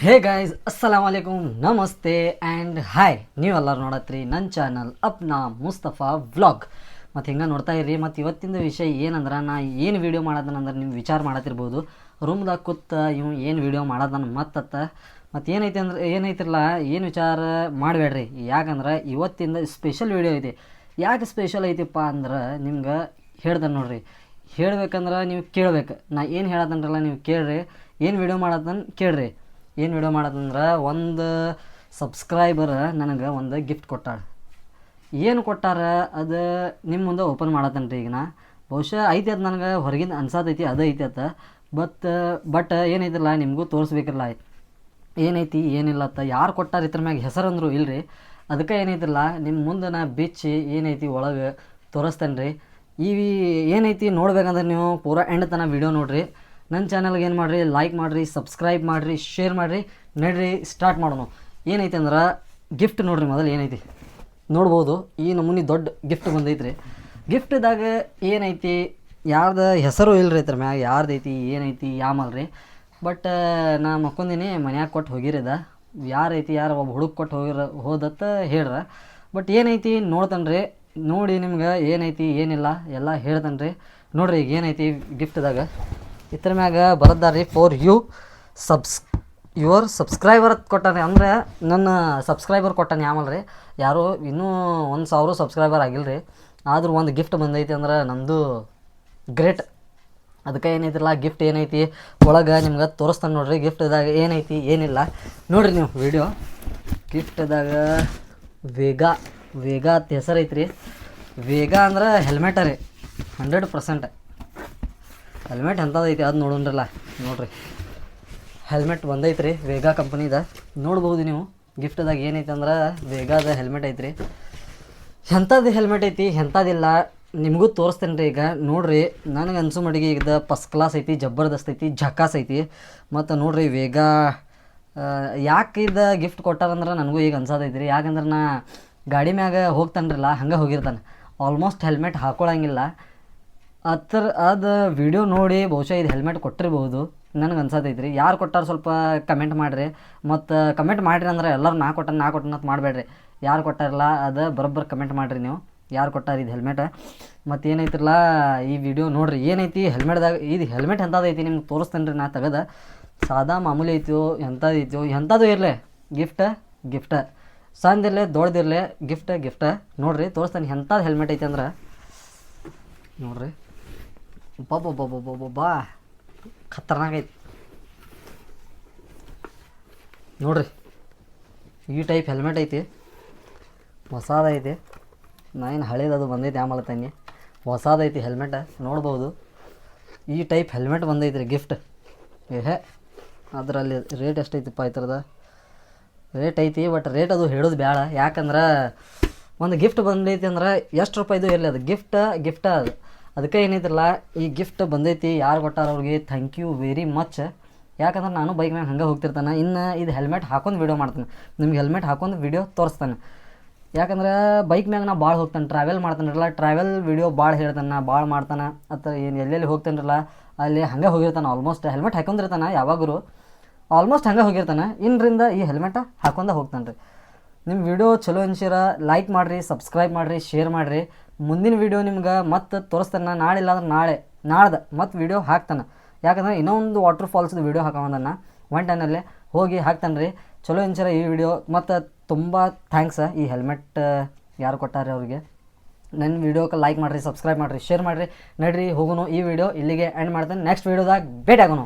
Hey guys ಅಸ್ಸಲಾಮ್ ಅಲೈಕುಮ್ ನಮಸ್ತೆ and hi ನೀವೆಲ್ಲರೂ ನೋಡತ್ರಿ ನನ್ನ ಚಾನಲ್ ಅಪ್ನಾ ಮುಸ್ತಫಾ ವ್ಲಾಗ್ ಮತ್ತು ಹಿಂಗೆ ನೋಡ್ತಾ ಇರ್ರಿ, ಮತ್ತು ಇವತ್ತಿನ ವಿಷಯ ಏನಂದ್ರೆ, ನಾ ಏನು ವೀಡಿಯೋ ಮಾಡೋದನಂದ್ರೆ ನಿಮ್ಮ ವಿಚಾರ ಮಾಡತ್ತಿರ್ಬೋದು. ರೂಮ್ದಾಗ ಕೂತ ಇವ್ ಏನು ವೀಡಿಯೋ ಮಾಡೋದನ್ನ ಮತ್ತತ್ತ. ಮತ್ತು ಏನೈತೆ ಅಂದ್ರೆ ಏನೈತಿರಲ್ಲ ಏನು ವಿಚಾರ ಮಾಡಬೇಡ್ರಿ. ಯಾಕಂದ್ರೆ ಇವತ್ತಿಂದ ಸ್ಪೆಷಲ್ ವೀಡಿಯೋ ಐತಿ. ಯಾಕೆ ಸ್ಪೆಷಲ್ ಐತಿಪ್ಪ ಅಂದ್ರೆ, ನಿಮ್ಗೆ ಹೇಳ್ದೆ ನೋಡ್ರಿ. ಹೇಳ್ಬೇಕಂದ್ರೆ ನೀವು ಕೇಳ್ಬೇಕು. ನಾ ಏನು ಹೇಳೋದನ್ರಲ್ಲ ನೀವು ಕೇಳ್ರಿ. ಏನು ವೀಡಿಯೋ ಮಾಡೋದನ್ನ ಕೇಳ್ರಿ. ಏನು ವಿಡಿಯೋ ಮಾಡೋದಂದ್ರೆ ಒಂದು ಸಬ್ಸ್ಕ್ರೈಬರ್ ನನಗೆ ಒಂದು ಗಿಫ್ಟ್ ಕೊಟ್ಟಾಳ. ಏನು ಕೊಟ್ಟಾರ ಅದು ನಿಮ್ಮ ಮುಂದೆ ಓಪನ್ ಮಾಡತ್ತನ್ರಿ ಈಗ ನಾ. ಬಹುಶಃ ಐತಿ ಅದು ನನಗೆ, ಹೊರಗಿಂದ ಅನ್ಸಾದೈತಿ ಅದು ಐತಿ ಅತ್ತ. ಬಟ್ ಬಟ್ ಏನೈತಿಲ್ಲ ನಿಮಗೂ ತೋರಿಸ್ಬೇಕಿಲ್ಲ ಏನೈತಿ, ಏನಿಲ್ಲ ಅತ್ತ. ಯಾರು ಕೊಟ್ಟಾರ ಇದ್ರ ಮ್ಯಾಗ ಹೆಸರಂದ್ರು ಇಲ್ರಿ. ಅದಕ್ಕೆ ಏನೈತಿಲ್ಲ ನಿಮ್ಮ ಮುಂದೆ ನಾ ಬಿಚ್ಚಿ ಏನೈತಿ ಒಳಗೆ ತೋರಿಸ್ತೇನೆ ರೀ ಈ ಏನೈತಿ ನೋಡ್ಬೇಕಂದ್ರೆ ನೀವು ಪೂರಾ ಎಂಡ್ ತನಕ ವಿಡಿಯೋ ನೋಡ್ರಿ. ನನ್ನ ಚಾನಲ್ಗೆ ಏನು ಮಾಡಿರಿ ಲೈಕ್ ಮಾಡಿರಿ ಸಬ್ಸ್ಕ್ರೈಬ್ ಮಾಡಿರಿ ಶೇರ್ ಮಾಡಿರಿ, ನಡ್ರಿ ಸ್ಟಾರ್ಟ್ ಮಾಡೋಣ. ಏನೈತಿ ಅಂದ್ರೆ ಗಿಫ್ಟ್ ನೋಡಿರಿ ಮೊದಲು ಏನೈತಿ? ನೋಡ್ಬೋದು, ಈ ನಮೂನಿ ದೊಡ್ಡ ಗಿಫ್ಟ್ ಬಂದೈತ್ರಿ. ಗಿಫ್ಟ್ದಾಗ ಏನೈತಿ, ಯಾರ್ದು ಹೆಸರು ಇಲ್ಲರಿ ಇದ್ರ ಮ್ಯಾಗ, ಯಾರ್ದೈತಿ, ಏನೈತಿ ಯಾಮಲ್ರಿ ಬಟ್ ನಾ ಮಕ್ಕೊಂದಿನಿ, ಮನ್ಯಾಗ ಕೊಟ್ಟು ಹೋಗಿರಿದ. ಯಾರೈತಿ, ಯಾರು ಒಬ್ಬ ಹುಡುಗ ಕೊಟ್ಟು ಹೋಗಿರ, ಹೋದತ್ತ ಹೇಳ್ರ. ಬಟ್ ಏನೈತಿ, ನೋಡ್ತಾನ್ರಿ. ನೋಡಿ ನಿಮ್ಗೆ ಏನೈತಿ, ಏನಿಲ್ಲ, ಎಲ್ಲ ಹೇಳ್ತಾನ್ರಿ. ನೋಡ್ರಿ ಈಗ ಏನೈತಿ ಗಿಫ್ಟ್ದಾಗ ಇದ್ರ ಮ್ಯಾಗ ಬರದ್ದಾರಿ for you subs your subscriber ಕೊಟ್ಟಾನೆ. ಅಂದರೆ ನನ್ನ ಸಬ್ಸ್ಕ್ರೈಬರ್ ಕೊಟ್ಟಾನೆ ರೀ ಯಾರು, ಇನ್ನೂ ಒಂದು ಸಾವಿರ ಸಬ್ಸ್ಕ್ರೈಬರ್ ಆಗಿಲ್ಲ ರೀ ಆದರೂ ಒಂದು ಗಿಫ್ಟ್ ಬಂದೈತಿ ಅಂದ್ರೆ ನಂದು ಗ್ರೇಟ್ ಅದಕ್ಕೆ ಏನೈತಿಲ್ಲ ಗಿಫ್ಟ್ ಏನೈತಿ? ಒಳಗೆ ನಿಮ್ಗೆ ತೋರಿಸ್ತಾನೆ ನೋಡ್ರಿ ಗಿಫ್ಟ್ದಾಗ ಏನೈತಿ, ಏನಿಲ್ಲ. ನೋಡ್ರಿ ನೀವು ವಿಡಿಯೋ ಗಿಫ್ಟ್ದಾಗ ವೇಗ ವೇಗ ಅಂತ ಹೆಸರು ಐತ್ರಿ ವೇಗ ಅಂದ್ರೆ ಹೆಲ್ಮೆಟ ರೀ ಹಂಡ್ರೆಡ್ ಪರ್ಸೆಂಟ್ ಹೆಲ್ಮೆಟ್ ಎಂಥದೈತಿ ಅದು ನೋಡೋಣ್ರಲ್ಲ ನೋಡ್ರಿ. ಹೆಲ್ಮೆಟ್ ಬಂದೈತ್ರಿ ವೇಗ ಕಂಪ್ನಿದ ನೋಡ್ಬೋದು ನೀವು ಗಿಫ್ಟ್ದಾಗ ಏನೈತೆ ಅಂದ್ರೆ ವೇಗಾದ ಹೆಲ್ಮೆಟ್ ಐತ್ರಿ. ಎಂಥದ್ದು ಹೆಲ್ಮೆಟ್ ಐತಿ ಎಂಥದ್ದಿಲ್ಲ ನಿಮಗೂ ತೋರಿಸ್ತೇನೆ ರೀ ಈಗ. ನೋಡ್ರಿ, ನನಗೆ ಅನ್ಸು ಮಡಿಗೆ ಈಗ ಫಸ್ಟ್ ಕ್ಲಾಸ್ ಐತಿ, ಜಬರ್ದಸ್ತ್ ಐತಿ ಜಕಾಸ್ ಐತಿ. ಮತ್ತು ನೋಡ್ರಿ ವೇಗ ಯಾಕೆ ಇದು ಗಿಫ್ಟ್ ಕೊಟ್ಟಾರಂದ್ರೆ ನನಗೂ ಈಗ ಅನ್ಸೋದೈತಿ ರೀ ಯಾಕಂದ್ರೆ ನಾ ಗಾಡಿ ಮ್ಯಾಗ ಹೋಗ್ತಾನ್ರಲ್ಲ, ಹಂಗೆ ಹೋಗಿರ್ತಾನೆ. ಆಲ್ಮೋಸ್ಟ್ ಹೆಲ್ಮೆಟ್ ಹಾಕೊಳಂಗಿಲ್ಲ. ಅದ್ರ ಅದು ವಿಡಿಯೋ ನೋಡಿ ಬಹುಶಃ ಇದು ಹೆಲ್ಮೆಟ್ ಕೊಟ್ಟಿರ್ಬೋದು. ನನಗೆ ಅನ್ಸತೈತ್ರಿ. ಯಾರು ಕೊಟ್ಟಾರ ಸ್ವಲ್ಪ ಕಮೆಂಟ್ ಮಾಡಿರಿ. ಮತ್ತು ಕಮೆಂಟ್ ಮಾಡಿರಿ ಅಂದ್ರೆ ಎಲ್ಲರೂ ನಾ ಕೊಟ್ಟನ ನಾ ಕೊಟ್ಟನ ಅಂತ ಮಾಡಬೇಡ್ರಿ. ಯಾರು ಕೊಟ್ಟಾರಲ್ಲ, ಅದು ಬರೋಬ್ಬರ ಕಮೆಂಟ್ ಮಾಡಿರಿ ನೀವು. ಯಾರು ಕೊಟ್ಟಾರ ಇದು ಹೆಲ್ಮೆಟ್ ಮತ್ತು ಏನೈತಿರಲ್ಲ, ಈ ವಿಡಿಯೋ ನೋಡಿರಿ. ಏನೈತಿ ಹೆಲ್ಮೆಟ್ದಾಗ ಇದು ಹೆಲ್ಮೆಟ್ ಎಂಥದೈತಿ ನಿಮ್ಗೆ ತೋರಿಸ್ತೇನೆ ರೀ ನಾ ತೆಗೆದ. ಸಾದಾ ಮಾಮೂಲಿ ಐತಿಯೋ ಎಂಥದೈತಿಯೋ ಎಂಥದ್ದು ಇರಲಿ. ಗಿಫ್ಟ್ ಗಿಫ್ಟ ಸಣ್ಣದಿರಲಿ ದೊಡ್ಡದಿರಲಿ ಗಿಫ್ಟ್ ಗಿಫ್ಟ ನೋಡಿರಿ, ತೋರಿಸ್ತಾನೆ ಎಂಥದ್ದು ಹೆಲ್ಮೆಟ್ ಐತಿ ಅಂದ್ರೆ. ನೋಡ್ರಿ. ಬಾ ಖತರ್ನಾಕ್ ಐತಿ. ನೋಡ್ರಿ, ಈ ಟೈಪ್ ಹೆಲ್ಮೆಟ್ ಐತಿ. ಹೊಸದೈತಿ ನಾ ಏನು ಹಳೆದು ಬಂದೈತಿ ಆಮೇಲೆ ತಂಗಿ. ಹೊಸದೈತಿ ಹೆಲ್ಮೆಟ ನೋಡ್ಬೋದು. ಈ ಟೈಪ್ ಹೆಲ್ಮೆಟ್ ಬಂದೈತಿ ರೀ ಗಿಫ್ಟ್ ಏಹೆ, ಅದರಲ್ಲಿ ರೇಟ್ ಎಷ್ಟೈತಿಪ್ಪ ಈ ಥರದ ರೇಟ್ ಐತಿ ಬಟ್ ರೇಟ್ ಅದು ಹೇಳೋದು ಬೇಡ ಯಾಕಂದ್ರೆ, ಒಂದು ಗಿಫ್ಟ್ ಬಂದೈತಿ ಅಂದ್ರೆ ಎಷ್ಟು ರೂಪಾಯಿದು ಇರಲಿ ಅದು. ಗಿಫ್ಟ ಗಿಫ್ಟ ಅದು. ಅದಕ್ಕೆ ಏನಿದ್ರಲ್ಲ, ಈ ಗಿಫ್ಟ್ ಬಂದೈತಿ, ಯಾರು ಕೊಟ್ಟಾರ ಅವ್ರಿಗೆ ಥ್ಯಾಂಕ್ ಯು ವೆರಿ ಮಚ್ ಯಾಕಂದ್ರೆ ನಾನು ಬೈಕ್ ಮ್ಯಾಗ ಹಂಗೆ ಹೋಗ್ತಿರ್ತಾನೆ. ಇನ್ನು ಇದು ಹೆಲ್ಮೆಟ್ ಹಾಕೊಂಡು ವೀಡಿಯೋ ಮಾಡ್ತಾನೆ. ನಿಮ್ಗೆ ಹೆಲ್ಮೆಟ್ ಹಾಕೊಂಡು ವೀಡಿಯೋ ತೋರಿಸ್ತಾನೆ. ಯಾಕಂದ್ರೆ ಬೈಕ್ ಮ್ಯಾಗ ನಾ ಭಾಳ ಹೋಗ್ತಾನೆ ಟ್ರಾವೆಲ್ ಮಾಡ್ತಾನಲ್ಲ ಟ್ರಾವೆಲ್ ವೀಡಿಯೋ ಭಾಳ ಹೇಳ್ತಾನೆ ಭಾಳ ಮಾಡ್ತಾನೆ. ಅಥವಾ ಏನು ಎಲ್ಲೆಲ್ಲಿ ಹೋಗ್ತಾನಲ್ಲ ಅಲ್ಲಿ ಹಂಗೆ ಹೋಗಿರ್ತಾನೆ ಆಲ್ಮೋಸ್ಟ್ ಹೆಲ್ಮೆಟ್ ಹಾಕೊಂಡಿರ್ತಾನೆ ಯಾವಾಗಲೂ ಆಲ್ಮೋಸ್ಟ್ ಹಂಗೆ ಹೋಗಿರ್ತಾನೆ. ಇನ್ನರಿಂದ ಈ ಹೆಲ್ಮೆಟ ಹಾಕೊಂಡ ಹೋಗ್ತಾನೆ ರೀ ನಿಮ್ಮ ವಿಡಿಯೋ ಚಲೋ ಅನ್ಸಿರ ಲೈಕ್ ಮಾಡಿರಿ ಸಬ್ಸ್ಕ್ರೈಬ್ ಮಾಡಿರಿ ಶೇರ್ ಮಾಡಿರಿ. ಮುಂದಿನ ವಿಡಿಯೋ ನಿಮ್ಗೆ ಮತ್ತೆ ತೋರಿಸ್ತಾನೆ. ನಾಳೆ ಇಲ್ಲಾಂದ್ರೆ ನಾಳೆ, ನಾಳ್ದು ಮತ್ತೆ ವಿಡಿಯೋ ಹಾಕ್ತಾನೆ. ಯಾಕಂದ್ರೆ ಇನ್ನೊಂದು ವಾಟರ್ ಫಾಲ್ಸ್ದು ವಿಡಿಯೋ ಹಾಕೋದನ್ನ ಒನ್ ಟೈನಲ್ಲೇ ಹೋಗಿ ಹಾಕ್ತಾನೆ ರೀ ಚಲೋ ಅನ್ಸಿರ ಈ ವಿಡಿಯೋ ಮತ್ತು ತುಂಬ ಥ್ಯಾಂಕ್ಸ್ ಈ ಹೆಲ್ಮೆಟ್ ಯಾರು ಕೊಟ್ಟಾರೆ ಅವ್ರಿಗೆ. ನನ್ನ ವಿಡಿಯೋಕ್ಕೆ ಲೈಕ್ ಮಾಡಿರಿ ಸಬ್ಸ್ಕ್ರೈಬ್ ಮಾಡಿರಿ ಶೇರ್ ಮಾಡಿರಿ. ನಡ್ರಿ, ಹೋಗೋನು ಈ ವಿಡಿಯೋ ಇಲ್ಲಿಗೆ ಎಂಡ್ ಮಾಡ್ತಾನೆ. ನೆಕ್ಸ್ಟ್ ವಿಡಿಯೋದಾಗ ಭೇಟಿ ಆಗೋಣ